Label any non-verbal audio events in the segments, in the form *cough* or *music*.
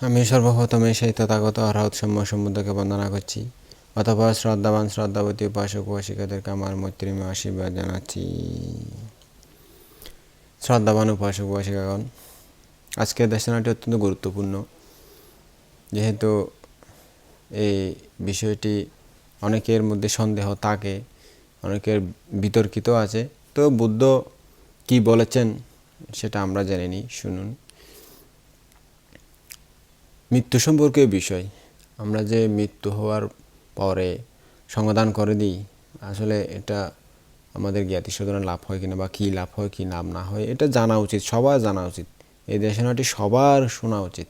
আমি সর্বপ্রথমে সেই তথাগত অর্হত সম্য সমুদ্রকে বন্দনা করছি। অথবা শ্রদ্ধাবান শ্রদ্ধাবতী উপাসক উপাসিকাদেরকে আমার মৈত্রীময় আশীর্বাদ জানাচ্ছি। শ্রদ্ধাবান উপাসক উপাসিকাগণ আজকের দেশনাটি অত্যন্ত গুরুত্বপূর্ণ। যেহেতু এই বিষয়টি অনেকের মধ্যে সন্দেহ থাকে, অনেকের বিতর্কিত আছে, তো বুদ্ধ কি বলেছেন সেটা আমরা জেনে নিই। শুনুন। মৃত্যু সম্পর্কে বিষয়। আমরা যে মৃত্যু হওয়ার পরে সমাধান করে দিই, আসলে এটা আমাদের জ্ঞাতি সাধনা লাভ হয় কিনা বা কী লাভ হয়, কী লাভ না হয়, এটা জানা উচিত, সবার জানা উচিত। এই দেশনাটি সবার শোনা উচিত।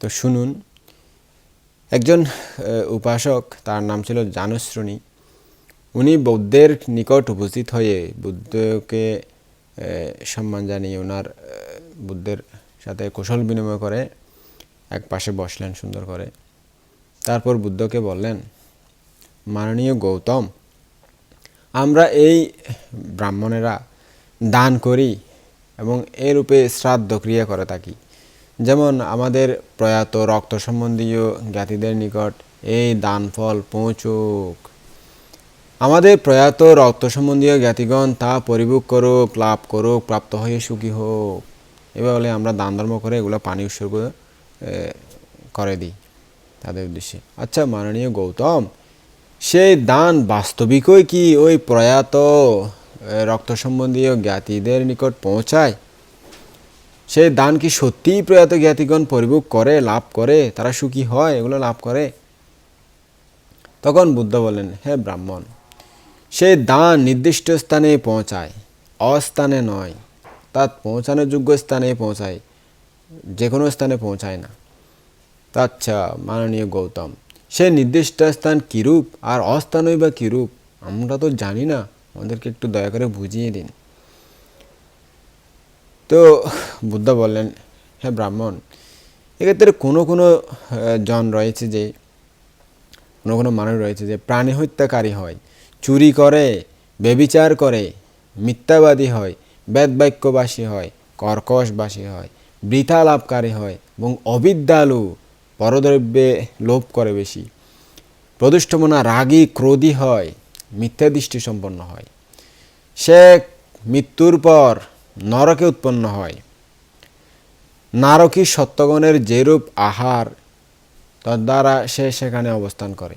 তো শুনুন, একজন উপাসক, তার নাম ছিল জানুশ্রণী। উনি বৌদ্ধের নিকট উপস্থিত হয়ে বুদ্ধকে সম্মান জানিয়ে ওনার বুদ্ধের সাথে কৌশল বিনিময় করে এক পাশে বসলেন সুন্দর করে। তারপর বুদ্ধকে বললেন, মাননীয় গৌতম, আমরা এই ব্রাহ্মণেরা দান করি এবং এরূপে শ্রাদ্ধ ক্রিয়া করে থাকি। যেমন আমাদের প্রয়াত রক্ত সম্বন্ধীয় জ্ঞাতিদের নিকট এই দান ফল পৌঁছুক। আমাদের প্রয়াত রক্ত সম্বন্ধীয় জ্ঞাতিগণ তা পরিভোগ করুক, লাভ করুক, প্রাপ্ত হয়ে সুখী হোক। এবার বলে আমরা দান ধর্ম করে এগুলো পানি উৎসর্গ করে দিই তাদের উদ্দেশ্যে। আচ্ছা মাননীয় গৌতম, সেই দান বাস্তবিকই কি ওই প্রয়াত রক্ত সম্বন্ধীয় জ্ঞাতিদের নিকট পৌঁছায়? সেই দান কি সত্যিই প্রয়াত জ্ঞাতিগণ পরিভোগ করে, লাভ করে, তারা সুখী হয়, এগুলো লাভ করে? তখন বুদ্ধ বলেন হে ব্রাহ্মণ, সেই দান নির্দিষ্ট স্থানে পৌঁছায়, অস্থানে নয়, তার পৌঁছানোর যোগ্য স্থানে পৌঁছায়। যে কোনো স্থানে পৌঁছায় না। আচ্ছা মাননীয় গৌতম, সে নির্দিষ্ট স্থান কীরূপ আর অস্থানই বা কীরূপ, আমরা তো জানি না। আমাদেরকে একটু দয়া করে বুঝিয়ে দিন। তো, বুদ্ধ বললেন হ্যাঁ ব্রাহ্মণ, এক্ষেত্রে কোনো কোনো জন রয়েছে যে, কোনো কোনো মানুষ রয়েছে যে প্রাণী হত্যাকারী হয়, চুরি করে বেবিচার করে, মিথ্যাবাদী হয়, বেদবাক্যবাসী হয়, কর্কশবাসী হয় বৃথা লাভকারী হয় এবং অবিদ্যালু পরদ্রব্যে লোভ করে বেশি। প্রদুষ্টমনা রাগী, ক্রোধী হয়, মিথ্যা দৃষ্টি সম্পন্ন হয়। সে মৃত্যুর পর নরকে উৎপন্ন হয়। নারকী সত্যগণের যেরূপ আহার, তদ্বারা সে সেখানে অবস্থান করে।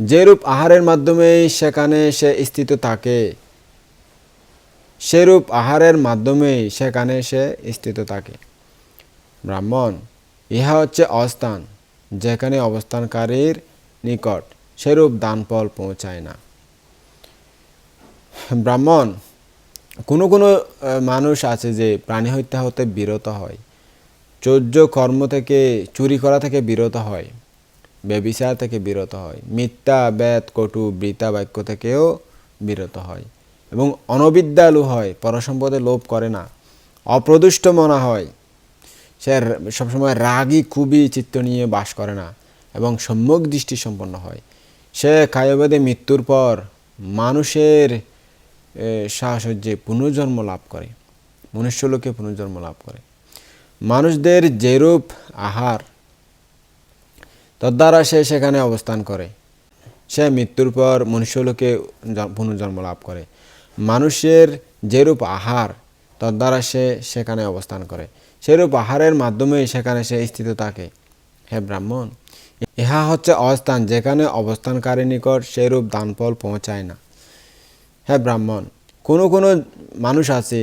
যেরূপ আহারের মাধ্যমেই সেখানে সে স্থিত থাকে, সেরূপ আহারের মাধ্যমেই সেখানে সে স্থিত থাকে। ব্রাহ্মণ, ইহা হচ্ছে অস্থান, যেখানে অবস্থানকারীর নিকট সেরূপ দানফল পৌঁছায় না। ব্রাহ্মণ, কোনো কোনো মানুষ আছে যে প্রাণী হত্যা হতে বিরত হয়, চৌর্য কর্ম থেকে, চুরি করা থেকে বিরত হয়, ব্যবিচার থেকে বিরত হয়, মিথ্যা, বেদ, কটু বৃতা বাক্য থেকেও বিরত হয় এবং অনবিদ্যালু হয়, পরসম্পদে লোভ করে না, অপ্রদুষ্ট মনা হয় সে সবসময় রাগই খুবই চিত্ত নিয়ে বাস করে না এবং সম্যক দৃষ্টি সম্পন্ন হয়। সে কায়বেদে মৃত্যুর পর মানুষের এ, পুনর্জন্ম লাভ করে মনুষ্যলোকে পুনর্জন্ম লাভ করে। মানুষদের যেরূপ আহার তদ্বারা সে সেখানে অবস্থান করে। সে মৃত্যুর পর মনুষ্যলোকে পুনর্জন্ম লাভ করে। মানুষের যেরূপ আহার তদ্বারা সে সেখানে অবস্থান করে। সেরূপ আহারের মাধ্যমে সেখানে সে স্থিত থাকে। হে ব্রাহ্মণ, ইহা হচ্ছে অস্থান যেখানে অবস্থানকারী নিকট সেরূপ দানফল পৌঁছায় না। হ্যাঁ ব্রাহ্মণ, কোনো কোনো মানুষ আছে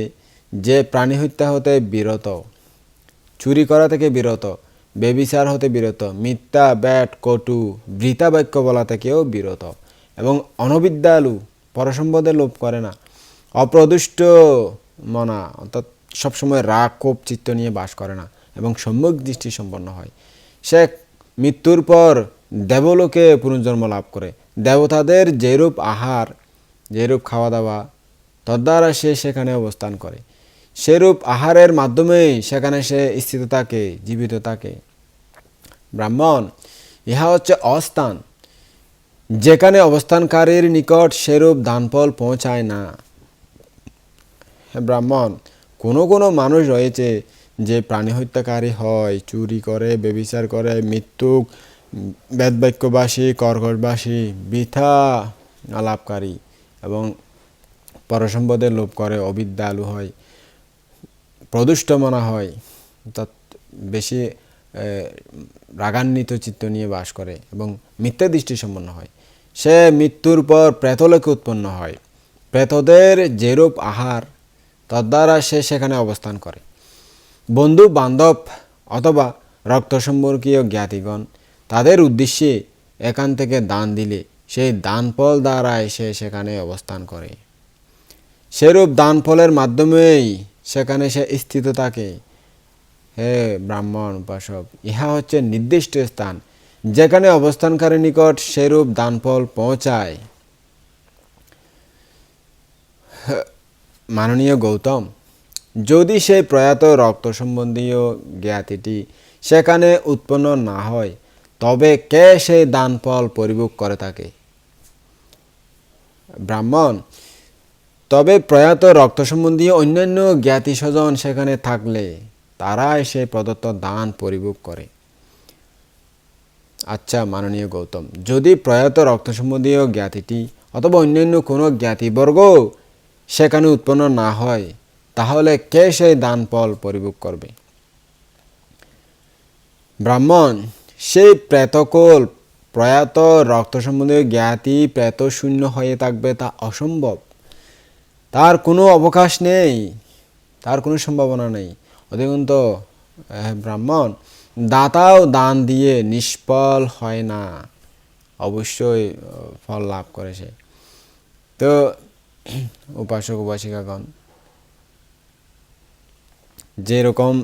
যে প্রাণী হত্যা হতে বিরত, চুরি করা থেকে বিরত বেবিচার হতে বিরত, মিথ্যা, ব্যাট, কটু বৃতা বাক্য বলা থেকেও বিরত এবং অনবিদ্যালু, পরসম্পদে লোভ করে না, অপ্রদুষ্ট মনা, অর্থাৎ সবসময় রাগ, কোপ, চিত্ত নিয়ে বাস করে না এবং সম্যক দৃষ্টি সম্পন্ন হয়। সে মৃত্যুর পর দেবলোকে পুনর্জন্ম লাভ করে। দেবতাদের যেরূপ আহার, যেরূপ খাওয়া দাওয়া তদ্বারা সে সেখানে অবস্থান করে। সেরূপ আহারের মাধ্যমেই সেখানে সে স্থিত থাকে, জীবিত থাকে। ব্রাহ্মণ, ইহা হচ্ছে অস্থান। যেখানে অবস্থানকারীর নিকট সেরূপ দানফল পৌঁছায় না। ব্রাহ্মণ, কোনো কোনো মানুষ রয়েছে যে প্রাণী হত্যাকারী হয়, চুরি করে বেবিচার করে, মৃত্যুক বেদবাক্যবাসী কর্কটবাসী বৃথা আলাপকারী এবং পরসম্পদের লোভ করে অবিদ্যা আলু হয় প্রদুষ্ট মনা হয়, অর্থাৎ বেশি রাগান্বিত চিত্ত নিয়ে বাস করে এবং মিথ্যা দৃষ্টি সম্পন্ন হয়। সে মৃত্যুর পর প্রেতলোকে উৎপন্ন হয়। প্রেতদের যেরূপ আহার তদ্বারা সে সেখানে অবস্থান করে। বন্ধু, বান্ধব অথবা রক্ত সম্পর্কীয় জ্ঞাতিগণ তাদের উদ্দেশ্যে এখান থেকে দান দিলে সেই দানফল দ্বারাই সে সেখানে অবস্থান করে। সেরূপ দান ফলের মাধ্যমেই সেখানে সে স্থিত থাকে। হে ব্রাহ্মণ উপাসক ইহা হচ্ছে নির্দিষ্ট স্থান যেখানে অবস্থানকারী নিকট সেরূপ দানফল পৌঁছায়। মাননীয় গৌতম, যদি সেই প্রয়াত রক্ত সম্বন্ধীয় জ্ঞাতিটি সেখানে উৎপন্ন না হয়, তবে কে সেই দানফল পরিভোগ করে থাকে ব্রাহ্মণ, তবে প্রয়াত রক্ত সম্বন্ধীয় অন্যান্য জ্ঞাতি স্বজন সেখানে থাকলে তারাই সেই প্রদত্ত দান পরিভোগ করে। আচ্ছা মাননীয় গৌতম, যদি প্রয়াত রক্ত সম্বন্ধীয় জ্ঞাতিটি অথবা অন্যান্য কোনো জ্ঞাতিবর্গ সেখানে উৎপন্ন না হয়, তাহলে কে সেই দান ফল পরিভোগ করবে? ব্রাহ্মণ, সেই প্রেতকল প্রয়াত রক্ত সম্বন্ধীয় জ্ঞাতি প্রেত শূন্য হয়ে থাকবে তা অসম্ভব। তার কোনো অবকাশ নেই, তার কোনো সম্ভাবনা নেই। অধিকন্ত ব্রাহ্মণ, দাতাও দান দিয়ে নিষ্ফল হয় না। অবশ্যই ফল লাভ করে সে। তো উপাসক, উপাসিকাগণ। যেরকম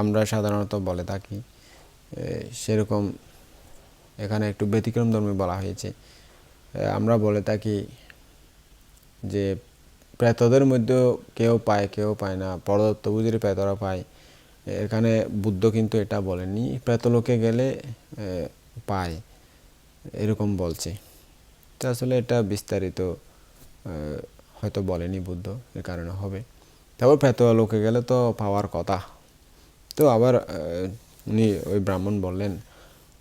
আমরা সাধারণত বলে থাকি সেরকম এখানে একটু ব্যতিক্রম ধর্মে বলা হয়েছে। আমরা বলে থাকি যে, প্রেতদের মধ্যেও কেউ পায় কেউ পায় না। পরদত্ত বুঝির প্রেতরা পায়। এখানে বুদ্ধ কিন্তু এটা বলেনি প্রেতলোকে গেলে পায়। এরকম বলছে। আসলে এটা বিস্তারিত হয়তো বলেনি বুদ্ধ এর কারণে হবে। তারপর প্রেত লোকে গেলে তো পাওয়ার কথা। তো আবার উনি ওই ব্রাহ্মণ বললেন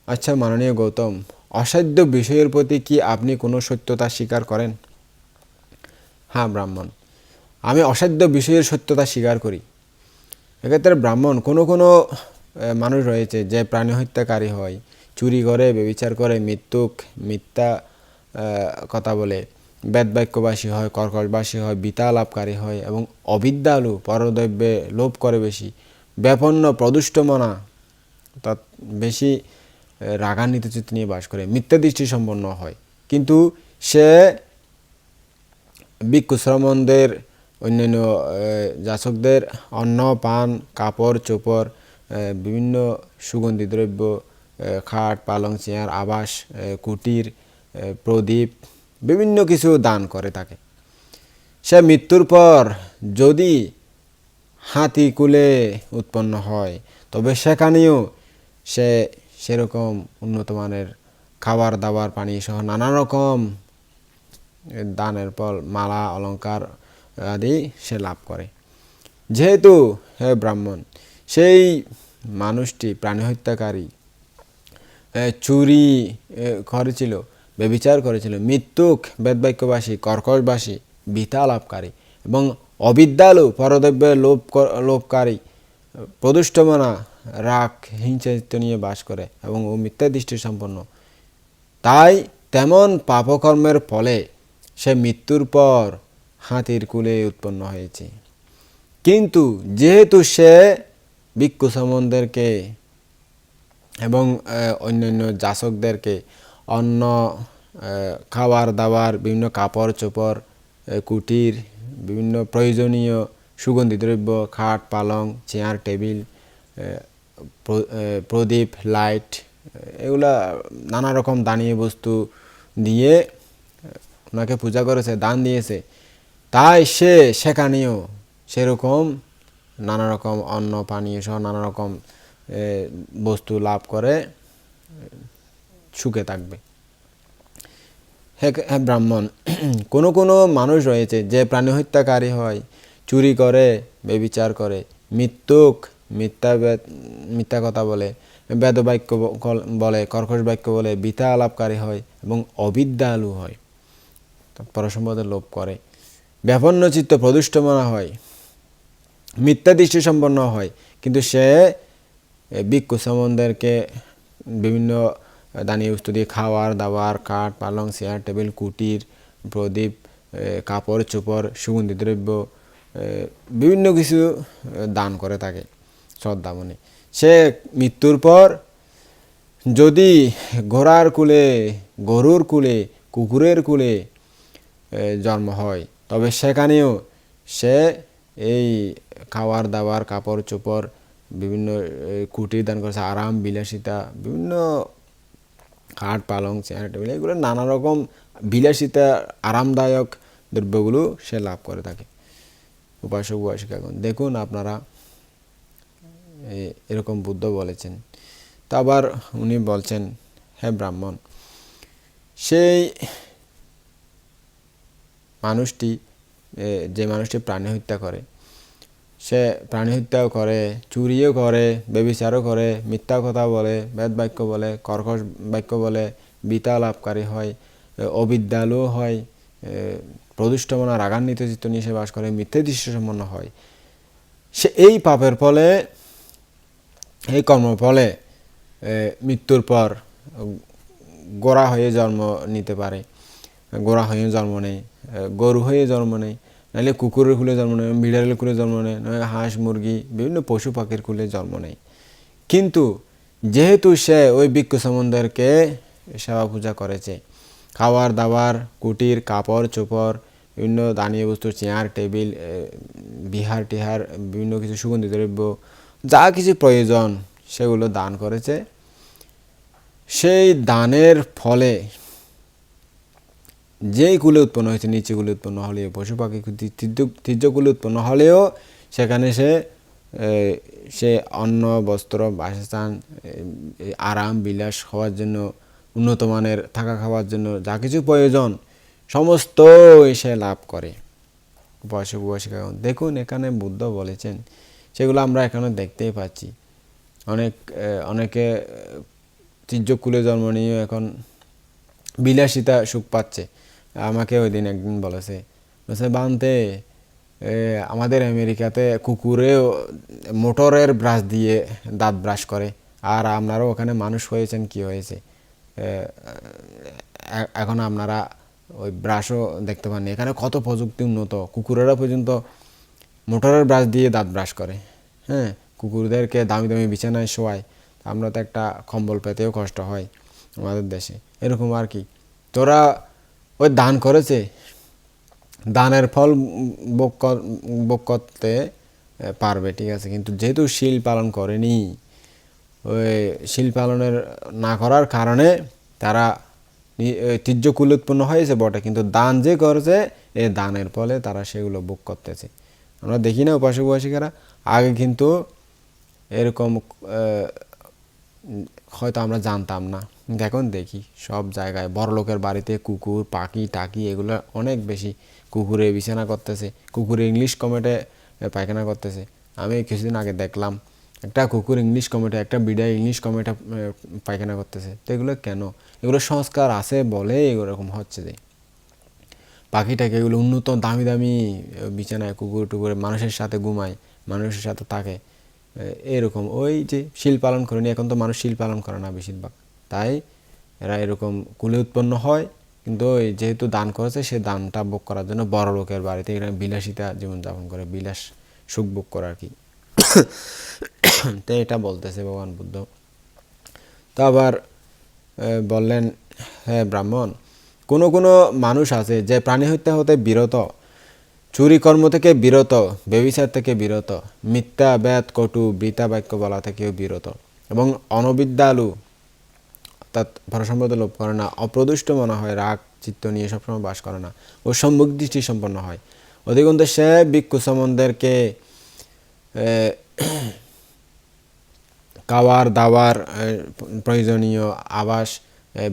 আচ্ছা মাননীয় গৌতম, অসাধ্য বিষয়ের প্রতি কি আপনি কোনো সত্যতা স্বীকার করেন? হ্যাঁ ব্রাহ্মণ, আমি অসাধ্য বিষয়ের সত্যতা স্বীকার করি। এক্ষেত্রে ব্রাহ্মণ, কোনো কোনো মানুষ রয়েছে যে প্রাণী হত্যাকারী হয়, চুরি করে, বেবিচার করে, মৃত্যুক, মিথ্যা কথা বলে। বেদবাক্যবাসী হয় কর্কটবাসী হয় বিতা লাভকারী হয় এবং অবিদ্যালু পরদ্রব্যে লোভ করে বেশি। ব্যাপন্ন প্রদুষ্টমনা, অর্থাৎ বেশি রাগান্বিত চিত্ত নিয়ে বাস করে মিথ্যা দৃষ্টি সম্পন্ন হয়। কিন্তু সে ভিক্ষুশ্রমণদের, অন্যান্য যাচকদের অন্ন, পান, কাপড়, চোপড় বিভিন্ন সুগন্ধি দ্রব্য খাট, পালং, চেয়ার, আবাস কুটির প্রদীপ বিভিন্ন কিছু দান করে থাকে সে মৃত্যুর পর যদি হাতি, কুলে উৎপন্ন হয়, তবে সেখানেও সে সেরকম উন্নত মানের খাবার দাবার, পানি সহ নানা রকম দানের পর মালা, অলংকার আদি সে লাভ করে। যেহেতু হে ব্রাহ্মণ, সেই মানুষটি প্রাণী হত্যাকারী চুরি করেছিল বেবিচার করেছিল। মৃত্যুক বেদবাক্যবাসী, কর্কশবাসী বিতা লাভকারী এবং অবিদ্যালু পরদ্রব্যে লোভ লোভকারী প্রদুষ্টমনা রাগ হিংসাচিত্ত নিয়ে বাস করে এবং ও মিথ্যা দৃষ্টি সম্পন্ন। তাই তেমন পাপকর্মের ফলে সে মৃত্যুর পর হাতির কুলে উৎপন্ন হয়েছে। কিন্তু যেহেতু সে ভিক্ষু এবং অন্যান্য যাচকদেরকে আহ, খাবার দাবার বিভিন্ন কাপড় চোপড় কুটির বিভিন্ন প্রয়োজনীয় সুগন্ধি দ্রব্য খাট পালং চেয়ার টেবিল প্রদীপ লাইট এগুলা নানা রকম দানীয় বস্তু দিয়ে ওনাকে পূজা করেছে দান দিয়েছে। তাই সে সেখানেও সেরকম নানা রকম অন্ন পানীয় সহ নানা রকম বস্তু লাভ করে। সুখে থাকবে। হে ব্রাহ্মণ, *clears throat* কোনো কোনো মানুষ রয়েছে যে প্রাণী হত্যাকারী হয়, চুরি করে, বেবিচার করে, মৃত্যুক মিথ্যা মিথ্যা কথা বলে, বেদ বাক্য বলে, কর্কশ বাক্য বলে বিতা আলাপকারী হয় এবং অবিদ্যালু হয়। পরসম্পদে লোভ করে। ব্যাপন্ন চিত্ত প্রদুষ্টমনা হয়। মিথ্যা দৃষ্টি সম্পন্ন হয়। কিন্তু সে ভিক্ষু সম্বন্ধেরকে বিভিন্ন দানীয় দিয়ে খাওয়ার, দাওয়ার, কাঠ, পালং, চেয়ার, টেবিল, কুটির, প্রদীপ কাপড়, চোপড়, সুগন্ধি দ্রব্য বিভিন্ন কিছু দান করে থাকে শ্রদ্ধা মনে। সে মৃত্যুর পর যদি ঘোড়ার কুলে, গরুর কুলে, কুকুরের কুলে জন্ম হয়, তবে সেখানেও সে এই খাওয়ার, দাওয়ার, কাপড়, চোপড়, বিভিন্ন কুটির দান করেছে, আরাম, বিলাসিতা, বিভিন্ন খাট, পালং, চেয়ার, টেবিল, এগুলো নানা রকম বিলাসিতা, আরামদায়ক দ্রব্যগুলো সে লাভ করে থাকে। উপাসক উপাসিকাগণ। দেখুন আপনারা এরকম বুদ্ধ বলেছেন। তা আবার উনি বলছেন হ্যাঁ ব্রাহ্মণ, সেই মানুষটি যে মানুষটি প্রাণী হত্যা করে সে প্রাণী হত্যাও করে চুরিও করে বেবিচারও করে মিথ্যা কথা বলে বেদ বাক্য বলে কর্কশ বাক্য বলে বিতা লাভকারী হয় এ, অবিদ্যালু হয় প্রদুষ্টমনা রাগান্বিত চিত্ত নিয়ে সে বাস করে মিথ্যে দৃশ্য সম্পন্ন হয়। সে এই পাপের ফলে এই কর্মের ফলে মৃত্যুর পর গোড়া হয়ে জন্ম নিতে পারে। গোড়া হয়ে জন্ম নেয় গরু হয়ে জন্ম নেয় নাহলে কুকুরের কুলে জন্ম নেয়, বিড়ালের কুলে জন্ম নেয় নয় হাঁস, মুরগি, বিভিন্ন পশু পাখির কুলে জন্ম নেয়। কিন্তু যেহেতু সে ওই ভিক্ষু সম্বন্ধেরকে সেবা পূজা করেছে, খাওয়ার, দাওয়ার, কুটির, কাপড়, চোপড়, বিভিন্ন দানীয় বস্তু চেয়ার, টেবিল বিহার, টিহার, বিভিন্ন কিছু সুগন্ধি, দ্রব্য, যা কিছু প্রয়োজন সেগুলো দান করেছে। সেই দানের ফলে যেই কুলে উৎপন্ন হয়েছে, নিচে কুলে উৎপন্ন হলেও, পশু পাখি তীর্য কুলে উৎপন্ন হলেও, সেখানে সে সে অন্ন, বস্ত্র, বাসস্থান আরাম, বিলাস হওয়ার জন্য, উন্নত মানের থাকা খাওয়ার জন্য যা কিছু প্রয়োজন সমস্ত সে লাভ করে। উপাসক উপাসিকাগণ দেখুন এখানে বুদ্ধ বলেছেন, সেগুলো আমরা এখানে দেখতেই পাচ্ছি। অনেক অনেকে, তির্যকুলে জন্ম নিয়ে এখন বিলাসিতা সুখ পাচ্ছে। আমাকে ওই দিন একদিন বলেছে, বলছে, বানতে আমাদের আমেরিকাতে কুকুরেও মোটরের ব্রাশ দিয়ে দাঁত ব্রাশ করে, আর আপনারাও ওখানে মানুষ হয়েছেন, কি হয়েছে? এখন আপনারা ওই ব্রাশও দেখতে পাননি। এখানে কত প্রযুক্তি উন্নত, কুকুরেরা পর্যন্ত মোটরের ব্রাশ দিয়ে দাঁত ব্রাশ করে হ্যাঁ? কুকুরদেরকে দামি দামি বিছানায় শোয়ায়। আমরা তো একটা কম্বল পেতেও কষ্ট হয় আমাদের দেশে। এরকম আর কি। তোরা ওই দান করেছে। দানের ফল ভোগ করতে পারবে, ঠিক আছে। কিন্তু যেহেতু শিল পালন করেনি, ওই শিল পালনের না করার কারণে তারা তীর্যকুল উৎপন্ন হয়েছে বটে। কিন্তু দান যে করেছে এই দানের ফলে তারা সেগুলো ভোগ করতেছে। আমরা দেখি না উপাসক উপাসিকারা আগে কিন্তু এরকম হয়তো আমরা জানতাম না। এখন দেখি, সব জায়গায় বড় লোকের বাড়িতে কুকুর, পাখি, টাকি এগুলো অনেক বেশি। কুকুরে বিছানা করতেছে, কুকুরে ইংলিশ কমেটে পায়খানা করতেছে। আমি কিছুদিন আগে দেখলাম, একটা কুকুর ইংলিশ কমেটে, একটা বিড়াই ইংলিশ কমেটে পায়খানা করতেছে। তো এগুলো কেন? এগুলো সংস্কার আছে বলে এরকম হচ্ছে যে। পাখিটাকে এগুলো উন্নত দামি দামি বিছানায় কুকুর টুকুরে মানুষের সাথে ঘুমায়, মানুষের সাথে থাকে। এরকম। ওই যে শিল পালন করেনি, এখন তো মানুষ শিল পালন করে না বেশিরভাগ। তাই এরা এরকম কুলে উৎপন্ন হয়, কিন্তু ওই যেহেতু দান করেছে, সে দানটা ভোগ করার জন্য বড় লোকের বাড়িতে এরা বিলাসিতা জীবনযাপন করে, বিলাস সুখ ভোগ করে আর কি। তো এটা বলতেছে ভগবান বুদ্ধ। তো আবার বললেন হ্যাঁ ব্রাহ্মণ, কোনো কোনো মানুষ আছে যে প্রাণী হত্যা হতে বিরত চুরি কর্ম থেকে বিরত বেবিচার থেকে বিরত মিথ্যা ব্যাত কটু বৃতা বাক্য বলা থেকেও বিরত। এবং অনবিদ্যালু অর্থাৎ ভরসম্পদ লোভ করে না অপ্রদুষ্ট মনে হয় রাগ চিত্ত নিয়ে সবসময় বাস করে না ও সম্মুখ দৃষ্টি সম্পন্ন হয়। অধিকন্ত সে ভিক্ষু সম্বন্ধেরকে এ, খাওয়ার দাওয়ার প্রয়োজনীয় আবাস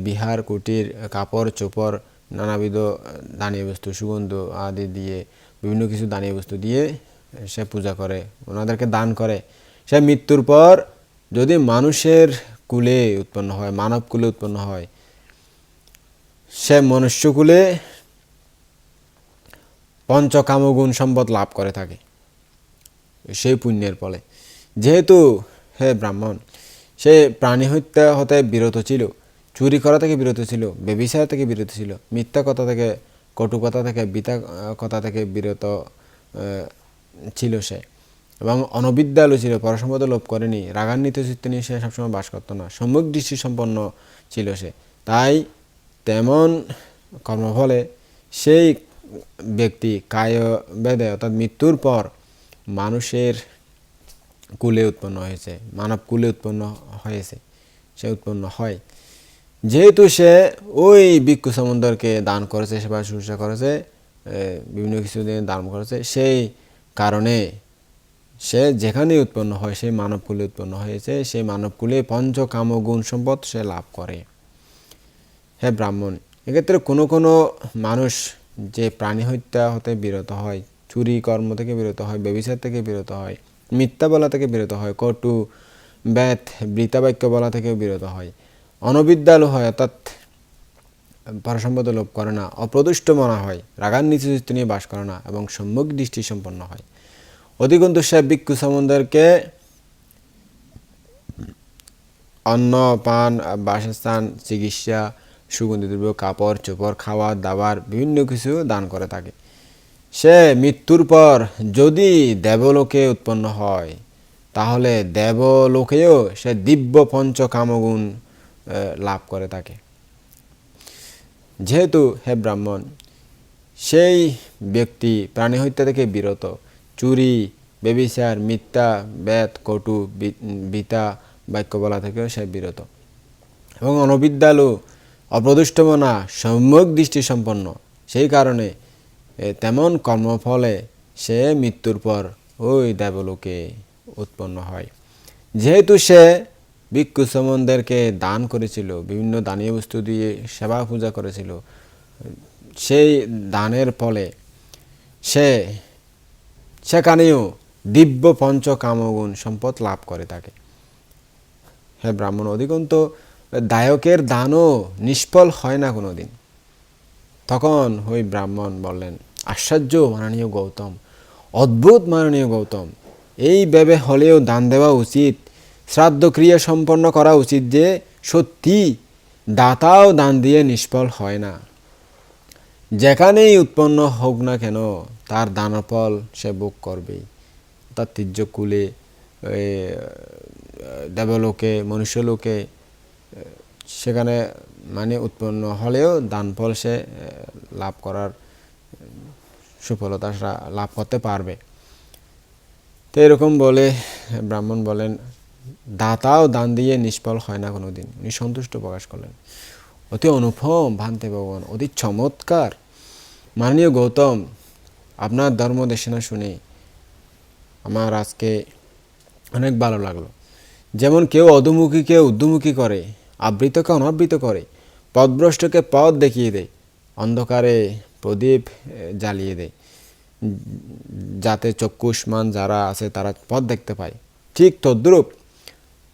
বিহার কুটির কাপড় চোপড় নানাবিধ দানীয় বস্তু সুগন্ধ আদি দিয়ে বিভিন্ন কিছু দানীয় বস্তু দিয়ে সে পূজা করে, ওনাদেরকে দান করে। সে মৃত্যুর পর যদি মানুষের কুলে উৎপন্ন হয়, মানব কুলে উৎপন্ন হয়, সে মনুষ্যকুলে পঞ্চকামগুণ সম্পদ লাভ করে থাকে সেই পুণ্যের ফলে। যেহেতু হে ব্রাহ্মণ, সে প্রাণী হত্যা হতে বিরত ছিল, চুরি করা থেকে বিরত ছিল বেবিচার থেকে বিরত ছিল, মিথ্যা কথা থেকে কটু কথা থেকে বিতা কথা থেকে বিরত ছিল সে। এবং অনবিদ্যালু ছিল পরসম্পদ লোভ করেনি। রাগান্বিত চিত্ত নিয়ে সে সবসময় বাস করতো না। সম্যক দৃষ্টি সম্পন্ন ছিল সে। তাই তেমন কর্মফলে সেই ব্যক্তি কায় বেদে অর্থাৎ মৃত্যুর পর মানুষের কুলে উৎপন্ন হয়েছে। মানব কুলে উৎপন্ন হয়েছে। সে উৎপন্ন হয়। যেহেতু সে ওই ভিক্ষু সমুদ্রকে দান করেছে সেবা শুশ্রূষা করেছে বিভিন্ন কিছু দিয়ে দান করেছে, সেই কারণে সে যেখানে উৎপন্ন হয়, সেই মানব কুলে উৎপন্ন হয়েছে, সেই মানব কুলে পঞ্চকাম গুণ সম্পদ সে লাভ করে। হে ব্রাহ্মণ, এক্ষেত্রে কোনো কোনো মানুষ যে প্রাণী হত্যা হতে বিরত হয়, চুরি কর্ম থেকে বিরত হয়, ব্যবিচার থেকে বিরত হয়, মিথ্যা বলা থেকে বিরত হয়, কটু, ব্যাথ বৃতাবাক্য বলা থেকে বিরত হয় অনবিদ্যালু হয় অর্থাৎ পরসম্পদ লোভ করে না, অপ্রদুষ্ট মনা হয়, রাগান্বিত চিত্ত নিয়ে বাস করে না এবং সম্যক দৃষ্টি সম্পন্ন হয়। অধিকন্তু সে ভিক্ষু সমুদ্রকে অন্ন, পান, বাসস্থান, চিকিৎসা সুগন্ধি দ্রব্য, কাপড়, চোপড় খাওয়ার দাবার, বিভিন্ন কিছু দান করে থাকে। সে মৃত্যুর পর যদি দেবলোকে উৎপন্ন হয়, তাহলে দেবলোকেও সে দিব্য পঞ্চকামগুণ লাভ করে থাকে যেহেতু হে ব্রাহ্মণ, সেই ব্যক্তি প্রাণী হত্যা থেকে বিরত। চুরি বেবিচার মিথ্যা, বেদ, কটু বিতা বাক্য বলা থেকেও সে বিরত। এবং অনবিদ্যালু, অপ্রদুষ্টমনা, সম্যক দৃষ্টি সম্পন্ন সেই কারণে তেমন কর্মফলে সে মৃত্যুর পর ওই দেবলোকে উৎপন্ন হয়। যেহেতু সে ভিক্ষু সমনদেরকে দান করেছিল, বিভিন্ন দানীয় বস্তু দিয়ে সেবা পূজা করেছিল। সেই দানের ফলে সে সেখানেও দিব্য পঞ্চকামগুণ সম্পদ লাভ করে থাকে হ্যাঁ ব্রাহ্মণ, অধিকন্ত দায়কের দানও নিষ্ফল হয় না কোনো দিন তখন ওই ব্রাহ্মণ বললেন, আশ্চর্য মাননীয় গৌতম, অদ্ভুত মাননীয় গৌতম, এই ভেবে হলেও দান দেওয়া উচিত শ্রাদ্ধ ক্রিয়া সম্পন্ন করা উচিত যে সত্যি দাতাও দান দিয়ে নিষ্ফল হয় না। যেখানেই উৎপন্ন হোক না কেন, তার দানফল সে ভোগ করবেই তার তীর্যকুলে দেবলোকে, মনুষ্যলোকে, সেখানে মানে উৎপন্ন হলেও দানফল সে লাভ করার সুফলতা লাভ করতে পারবে। তো এরকম বলে ব্রাহ্মণ বলেন দাতাও দান দিয়ে নিষ্ফল হয় না কোনো দিন উনি সন্তুষ্ট প্রকাশ করলেন। অতি অনুপম, ভান্তে ভগবান, অতি চমৎকার। মাননীয় গৌতম, আপনার ধর্ম দেশনা শুনে আমার আজকে অনেক ভালো লাগল। যেমন কেউ অধুমুখীকে উদ্ধমুখী করে আবৃতকে অনাবৃত করে পথভ্রষ্টকে পথ দেখিয়ে দেয়, অন্ধকারে প্রদীপ জ্বালিয়ে দেয়। যাতে চক্ষুষ্মান যারা আছে তারা পথ দেখতে পায়। ঠিক তদ্রূপ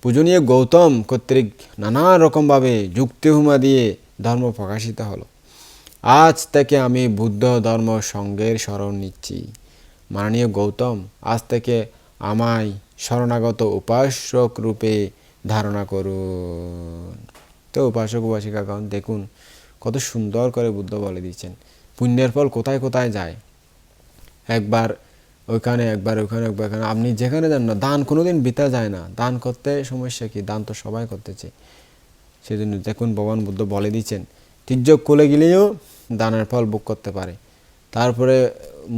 পূজনীয় গৌতম কর্তৃক নানা রকমভাবে যুক্তিহুমা দিয়ে ধর্ম প্রকাশিত হলো। আজ থেকে আমি বুদ্ধ ধর্ম সঙ্গের স্মরণ নিচ্ছি। মাননীয় গৌতম, আজ থেকে আমায় শরণাগত উপাসক রূপে ধারণা করুন। তো উপাসক উপাসিকা, উপাসিকাগণ, দেখুন কত সুন্দর করে বুদ্ধ বলে দিচ্ছেন। পুণ্যের ফল কোথায় কোথায় যায়? একবার ওইখানে একবার ওইখানে একবার এখানে আপনি যেখানে যান না, দান কোনো দিন বিতা যায় না। দান করতে সমস্যা কি? দান তো সবাই করতেছে। সেই জন্য দেখুন, ভগবান বুদ্ধ বলে দিচ্ছেন তির্যক কোলে গেলেও দানের ফল ভোগ করতে পারে। তারপরে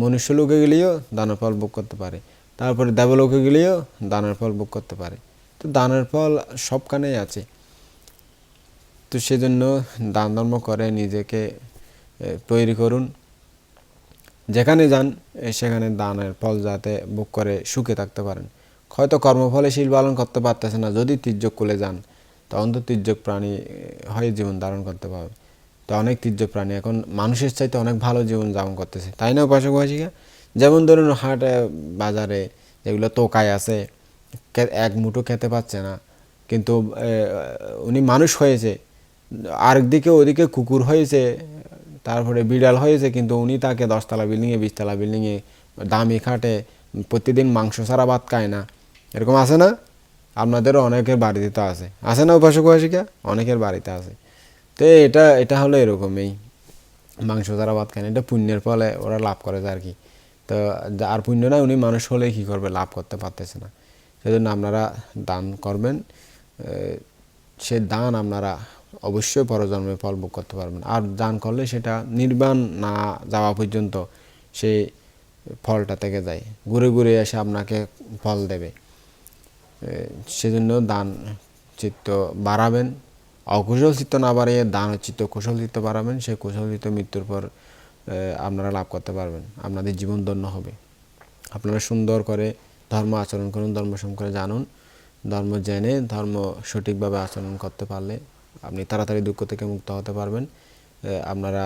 মনুষ্যলোকে গেলেও দানের ফল ভোগ করতে পারে। তারপরে দেবলোকে গেলেও দানের ফল ভোগ করতে পারে। তো দানের ফল সবখানেই আছে। তো সেজন্য দান ধর্ম করে নিজেকে তৈরি করুন। যেখানে যান সেখানে দানের ফল যাতে ভোগ করে সুখে থাকতে পারেন। হয়তো কর্মফলে শিল পালন করতে পারতেছে না, যদি তির্যক কুলে যান, তখন তো তির্যক প্রাণী হয়ে জীবন ধারণ করতে পারবে। তো অনেক তির্যক প্রাণী এখন মানুষের চাইতে অনেক ভালো জীবন যাপন করতেছে। তাই না উপাসিকা যেমন ধরুন হাটে বাজারে যেগুলো তোকায় আছে এক মুঠো খেতে পাচ্ছে না, কিন্তু উনি মানুষ হয়েছে আরেকদিকে ওদিকে কুকুর হয়েছে তারপরে বিড়াল হয়েছে, কিন্তু উনি তাকে দশতলা বিল্ডিংয়ে, বিশতলা বিল্ডিংয়ে দামি খাটে প্রতিদিন মাংস ছাড়া ভাত খায় না। এরকম আছে না? আপনাদেরও অনেকের বাড়িতে তো আছে। আছে না উপাসক উপাসিকা অনেকের বাড়িতে আছে। তো এটা এটা হলো এরকমই। মাংস ছাড়া ভাত খায় না। এটা পুণ্যের ফলে ওরা লাভ করে আর কি। তো আর পুণ্য না, উনি মানুষ হলে কি করবে? লাভ করতে পারতেছে না। সেজন্য আপনারা দান করবেন। সে দান আপনারা অবশ্যই পরজন্মে ফল ভোগ করতে পারবেন। আর দান করলে সেটা নির্বাণ না যাওয়া পর্যন্ত সেই ফলটা থেকে যায়। ঘুরে ঘুরে এসে আপনাকে ফল দেবে। সেজন্য দান চিত্ত বাড়াবেন। অকুশল চিত্ত না বাড়িয়ে দান চিত্ত, কুশল চিত্ত বাড়াবেন। সেই কুশল চিত্ত মৃত্যুর পর আপনারা লাভ করতে পারবেন। আপনাদের জীবন ধন্য হবে। আপনারা সুন্দর করে ধর্ম আচরণ করুন, ধর্ম সম্পর্কে জানুন। ধর্ম জেনে, ধর্ম সঠিকভাবে আচরণ করতে পারলে আপনি তাড়াতাড়ি দুঃখ থেকে মুক্ত হতে পারবেন। আপনারা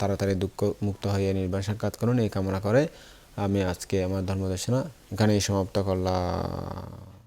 তাড়াতাড়ি দুঃখ মুক্ত হয়ে নির্বাণ সাক্ষাৎ করুন, এই কামনা করে আমি আজকে আমার ধর্মদেশনা এখানেই সমাপ্ত করলাম।